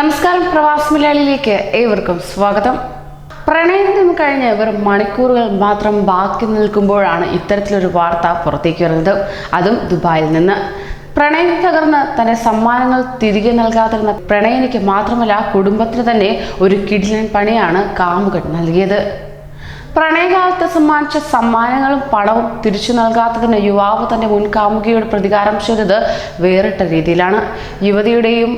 നമസ്കാരം പ്രവാസ മലയാളിയിലേക്ക് ഏവർക്കും സ്വാഗതം. പ്രണയത്തിനും കഴിഞ്ഞ് വെറും മണിക്കൂറുകൾ മാത്രം ബാക്കി നിൽക്കുമ്പോഴാണ് ഇത്തരത്തിലൊരു വാർത്ത പുറത്തേക്ക് വരുന്നത്. അതും ദുബായിൽ നിന്ന്. പ്രണയം തകർന്ന് തന്റെ സമ്മാനങ്ങൾ തിരികെ നൽകാതിരുന്ന പ്രണയനിക്ക് മാത്രമല്ല കുടുംബത്തിന് തന്നെ ഒരു കിടിലൻ പണിയാണ് കാമുകൻ നൽകിയത്. പ്രണയകാലത്ത് സമ്മാനിച്ച സമ്മാനങ്ങളും പണവും തിരിച്ചു നൽകാത്തതിന് യുവാവ് തന്റെ മുൻകാമുകിയോട് പ്രതികാരം ചെയ്തത് വേറിട്ട രീതിയിലാണ്. യുവതിയുടെയും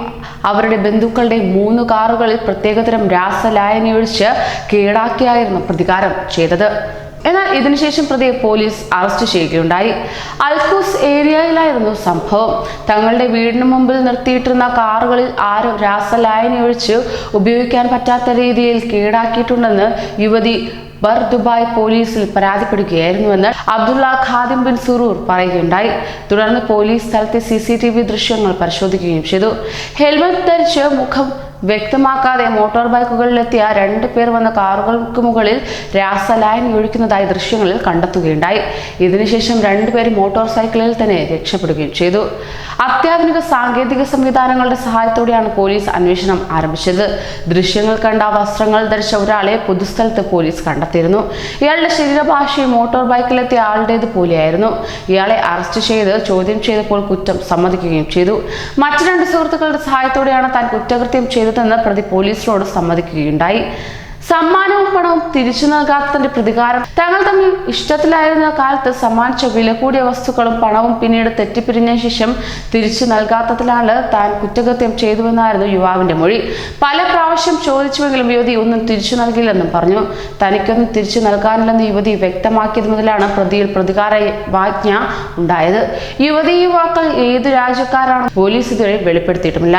അവരുടെ ബന്ധുക്കളുടെയും മൂന്ന് കാറുകളിൽ പ്രത്യേകതരം രാസലായനി ഒഴിച്ച് കേടാക്കിയായിരുന്നു പ്രതികാരം ചെയ്തത്. എന്നാൽ ഇതിനുശേഷം പ്രതിയെ പോലീസ് അറസ്റ്റ് ചെയ്യുകയുണ്ടായി. അൽക്കൂസ് ഏരിയയിലായിരുന്നു സംഭവം. തങ്ങളുടെ വീടിന് മുമ്പിൽ നിർത്തിയിട്ടിരുന്ന കാറുകളിൽ ആരും രാസലായനി ഒഴിച്ച് ഉപയോഗിക്കാൻ പറ്റാത്ത രീതിയിൽ കേടാക്കിയിട്ടുണ്ടെന്ന് യുവതി ബർ ദുബായ് പോലീസിൽ പരാതിപ്പെടുകയായിരുന്നുവെന്ന് അബ്ദുള്ള ഖാദിം ബിൻ സുറൂർ പറയുകയുണ്ടായി. തുടർന്ന് പോലീസ് സ്ഥലത്തെ സി ദൃശ്യങ്ങൾ പരിശോധിക്കുകയും ചെയ്തു. ഹെൽമറ്റ് ധരിച്ച് മുഖം വ്യക്തമാക്കാതെ മോട്ടോർ ബൈക്കുകളിലെത്തിയ രണ്ട് പേർ വന്ന കാറുകൾക്ക് മുകളിൽ രാസലായനി ഒഴിക്കുന്നതായി ദൃശ്യങ്ങളിൽ കണ്ടെത്തുകയുണ്ടായി. ഇതിനുശേഷം രണ്ടുപേരും മോട്ടോർ സൈക്കിളിൽ തന്നെ രക്ഷപ്പെടുകയും ചെയ്തു. അത്യാധുനിക സാങ്കേതിക സംവിധാനങ്ങളുടെ സഹായത്തോടെയാണ് പോലീസ് അന്വേഷണം ആരംഭിച്ചത്. ദൃശ്യങ്ങൾ കണ്ട വസ്ത്രങ്ങൾ ധരിച്ച ഒരാളെ പൊതുസ്ഥലത്ത് പോലീസ് കണ്ടെത്തിയിരുന്നു. ഇയാളുടെ ശരീരഭാഷയും മോട്ടോർ ബൈക്കിലെത്തിയ ആളുടേത് പോലെയായിരുന്നു. ഇയാളെ അറസ്റ്റ് ചെയ്ത് ചോദ്യം ചെയ്തപ്പോൾ കുറ്റം സമ്മതിക്കുകയും ചെയ്തു. മറ്റു രണ്ട് സുഹൃത്തുക്കളുടെ സഹായത്തോടെയാണ് താൻ കുറ്റകൃത്യം ചെയ്തതെന്ന് പ്രതി പോലീസിനോട് സമ്മതിക്കുകയുണ്ടായി. സമ്മാനവും പണവും തിരിച്ചു നൽകാത്തതിന്റെ പ്രതികാരം തങ്ങൾ തമ്മിൽ ഇഷ്ടത്തിലായിരുന്ന കാലത്ത് സമ്മാനിച്ച വില കൂടിയ വസ്തുക്കളും പണവും പിന്നീട് തെറ്റിപ്പിരിഞ്ഞ ശേഷം തിരിച്ചു നൽകാത്തതിലാണ് താൻ കുറ്റകൃത്യം ചെയ്തുവെന്നായിരുന്നു യുവാവിന്റെ മൊഴി. പല പ്രാവശ്യം ചോദിച്ചുവെങ്കിലും യുവതി ഒന്നും തിരിച്ചു നൽകില്ലെന്നും പറഞ്ഞു. തനിക്കൊന്നും തിരിച്ചു നൽകാനില്ലെന്ന് യുവതി വ്യക്തമാക്കിയത് മുതലാണ് പ്രതിയിൽ പ്രതികാര വാജ്ഞ ഉണ്ടായത്. യുവതി യുവാക്കൾ ഏതു രാജ്യക്കാരാണ് പോലീസ് ഇതുവരെ വെളിപ്പെടുത്തിയിട്ടുമില്ല.